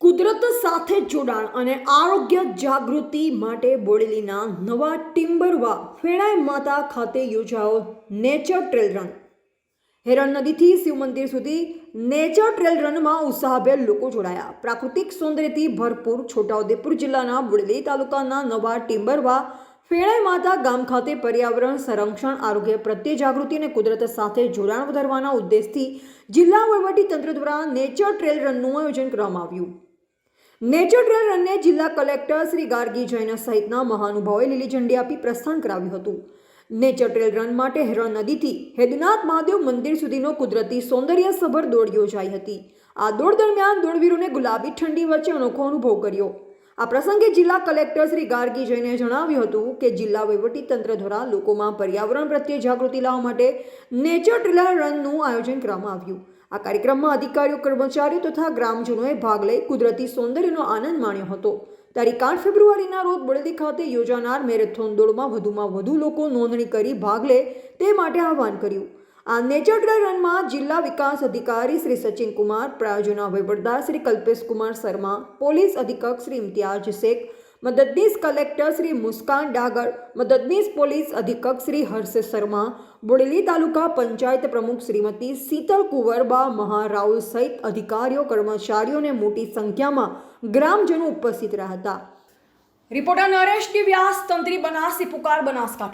કુદરત સાથે જોડાણ અને આરોગ્ય જાગૃતિ માટે બોડેલીના નવા ટિમ્બરવા ફેણાય માતા ખાતે યોજાયો નેચર ટ્રેલ રન. હેરણ નદીથી શિવ મંદિર સુધી નેચર ટ્રેલ રનમાં ઉત્સાહભેર લોકો જોડાયા. પ્રાકૃતિક સૌંદર્યથી ભરપૂર છોટાઉદેપુર જિલ્લાના બોડેલી તાલુકાના નવા ટિમ્બરવા ફેણાઈ માતા ગામ ખાતે પર્યાવરણ સંરક્ષણ, આરોગ્ય પ્રત્યે જાગૃતિ અને કુદરત સાથે જોડાણ વધારવાના ઉદ્દેશથી જિલ્લા તંત્ર દ્વારા નેચર ટ્રેલ રનનું આયોજન કરવામાં આવ્યું. નેચર ટ્રેલ રનને જિલ્લા કલેક્ટર શ્રી ગાર્ગી જૈન સહિતના મહાનુભાવોએ લીલી ઝંડી આપી પ્રસ્થાન કરાવ્યું હતું. નેચર ટ્રેલ રન માટે હેરણ નદીથી હેદનાથ મહાદેવ મંદિર સુધીનો કુદરતી સૌંદર્ય સભર દોડ યોજાઈ હતી. આ દોડ દરમિયાન દોડવીરોને ગુલાબી ઠંડી વચ્ચે અનોખો અનુભવ કર્યો. આ પ્રસંગે જિલ્લા કલેક્ટર શ્રી ગાર્ગી જૈને જણાવ્યું હતું કે જિલ્લા તંત્ર દ્વારા લોકોમાં પર્યાવરણ પ્રત્યે જાગૃતિ લાવવા માટે નેચર ટ્રેલ રનનું આયોજન કરવામાં આવ્યું. આ કાર્યક્રમમાં અધિકારીઓ, કર્મચારીઓ તથા ગ્રામજનોએ ભાગ લઈ કુદરતી સૌંદર્યનો આનંદ માણ્યો હતો. તારીખ આઠ ફેબ્રુઆરીના રોજ બળદી ખાતે યોજાનાર મેરેથોન દોડમાં વધુમાં વધુ લોકો નોંધણી કરી ભાગ લે તે માટે આહવાન કર્યું. આ નેચર ટ્રેલ રનમાં જિલ્લા વિકાસ અધિકારી શ્રી સચિન કુમાર પ્રાયોજના વહીવટદાર શ્રી કલ્પેશ કુમાર શર્મા, પોલીસ અધિક્ષક શ્રી ઇમ્તિયાજ શેખ, મદદનીશ કલેક્ટર શ્રી મુસ્કાન ડાગર, મદદનીશ પોલીસ અધિક્ષક શ્રી હર્ષ શર્મા, બોડેલી તાલુકા પંચાયત પ્રમુખ શ્રીમતી શીતલ કુંવરબા, મહારાઉલ સહિત અધિકારીઓ, કર્મચારીઓને મોટી સંખ્યામાં ગ્રામજનો ઉપસ્થિત રહ્યા હતા. રિપોર્ટર નરેશ વ્યાસ તંત્રી બનાસી પુકાર બનાસકાંઠા.